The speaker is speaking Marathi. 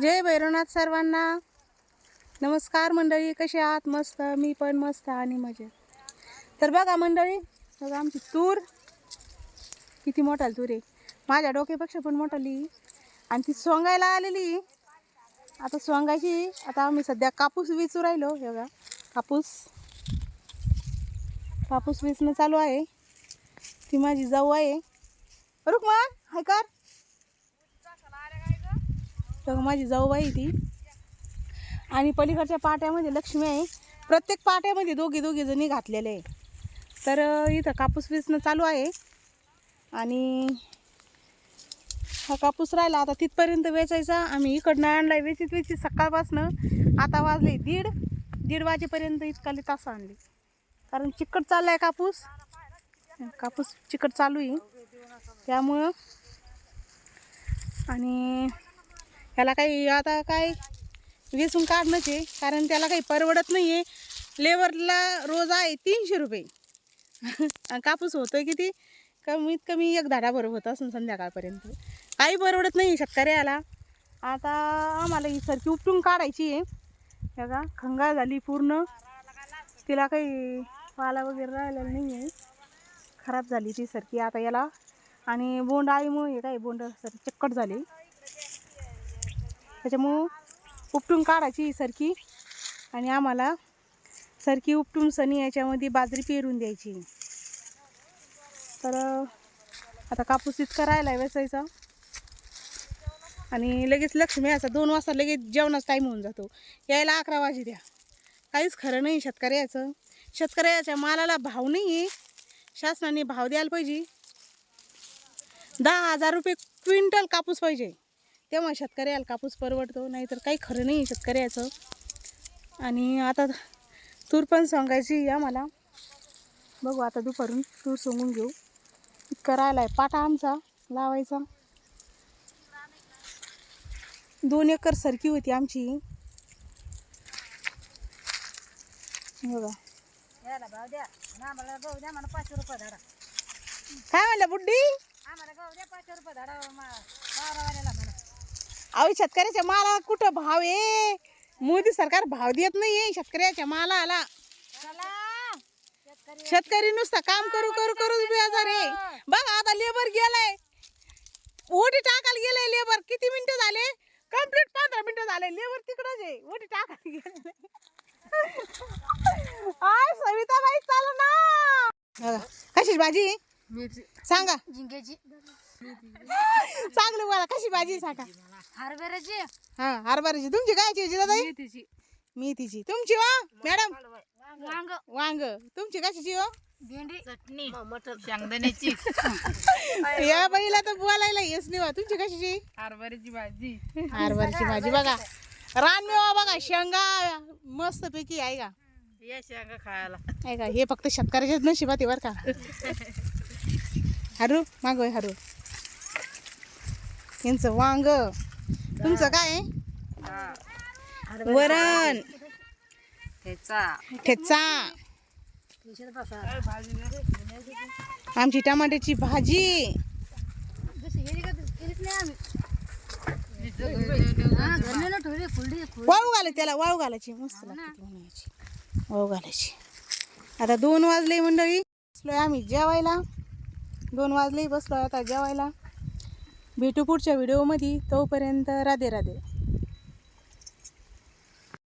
जय भैरवनाथ सर्वांना. नमस्कार मंडळी कशी आहात? मस्त. मी पण मस्त आणि मजेत. तर बघा मंडळी बघा आमची तूर. किती मोठा तूर आहे. माझ्या डोक्यापेक्षा पण मोठाली आणि ती सोंगायला आलेली. आता सोंगायची. आता आम्ही सध्या कापूस विचू राहिलो. हे बघा कापूस. कापूस विचणं चालू आहे. ती माझी जाऊ आहे. रुक्मा हाय कर. तर माझी जाऊबाई ती. आणि पलीकडच्या पाट्यामध्ये लक्ष्मी आहे. प्रत्येक पाट्यामध्ये दोघी दोघी जणी घातलेले आहे. तर इथं कापूस वेचणं चालू आहे. आणि हा कापूस राहिला आता तिथपर्यंत वेचायचा. आम्ही इकडनं आणलाय वेचित वेचित सकाळपासनं. आता वाजले दीड. दीड वाजेपर्यंत इतकाले तास आणले. कारण चिकट चाललाय कापूस. कापूस चिकट चालू आहे. त्यामुळं आणि ह्याला काही आता काय वेचून काढणंच आहे कारण त्याला काही परवडत नाही आहे लेबरला रोज आहे तीनशे रुपये. आणि कापूस होतोय किती? कमीत कमी एक धाडाभर होतं असून संध्याकाळपर्यंत. काही परवडत नाही शेतकऱ्याला. आता आम्हाला ही सरकी उपटून काढायची आहे. बघा खंगाळ झाली पूर्ण. तिला काही पाला वगैरे राहिलेला नाही आहे खराब झाली ती सरकी आता याला. आणि बोंड आईमुळे हे काय बोंड सर चक्कट झाली. त्याच्यामुळं उपटून काढायची सरकी. आणि आम्हाला सरकी उपटून सनी याच्यामध्ये बाजरी पेरून द्यायची. तर आता कापूस इतका राहिला आहे वेचायचा. आणि लगेच लक्ष्मी असा दोन वाजता लगेच जेवणाचा टाईम होऊन जातो. यायला अकरा वाजे द्या. काहीच खरं नाही शेतकऱ्याचं. शेतकऱ्याच्या मालाला भाव नाही आहे शासनाने भाव द्यायला पाहिजे. दहा हजार रुपये क्विंटल कापूस पाहिजे. तेव्हा शेतकऱ्याला कापूस परवडतो नाहीतर काही खरं नाही शेतकऱ्याचं. आणि आता तूर पण सांगायची आहे आम्हाला. बघू आता दुपारून तूर सोंगून घेऊ. इतका राहिला आहे पाटा आमचा लावायचा. दोन एकर सरकी होती आमची. बघा. मला काय म्हणलं बुड्डी आम्हाला गहू द्या पाचशे रुपये धाडा वावरावाल्याला म्हणा. अहो शेतकऱ्याच्या माला कुठं भाव आहे? मोदी सरकार भाव देत नाहीये शेतकऱ्याच्या मालाला. चला. शेतकरी नुसता काम करू करू करूच बेजार आहे. बघा आता लेबर गेलाय. ओटी टाकायला गेलाय लेबर. किती मिनिटं झाले? कंप्लीट पंधरा मिनिटं झाले. लेबर तिकडच आहे. ओटी टाकायला गेले आय सविताबाई चाल ना. बघा कशी भाजी? सांगा. झिंग्याची. चांगलं बोला कशी भाजी सांगा? हरभऱ्याची? हा हरभऱ्याची. तुमची काय चीज दादा? मेथीची तुमची वा मॅडम? वांग. वांग. तुमची कशाची हो? भेंडी. चटणी. मटन शेंगदाण्याची. या बाईला तर बोलायला येस नाही वा तुमची कशाची? हरभऱ्याची भाजी. हरभऱ्याची भाजी. बघा. रानमेवा बघा. शेंगा मस्त पैकी आहे का? या शेंगा खायला. आहे का? हे फक्त शेतकऱ्याच्याच नशिबात आहे बरं का. हरू मागोय हरू. यांचं वांग. तुमचं काय आहे? वरण. ठेचा. आमची टमाट्याची भाजी. वाळू घालायची त्याला वाळू घालायची. मस्त लागते ती बनवायची वाळू घालायची. आता दोन वाजले मंडळी बसलोय आम्ही जेवायला. दोन वाजले बसलोय आता जेवायला. भेटू पुढच्या व्हिडिओमध्ये. तोपर्यंत राधे राधे.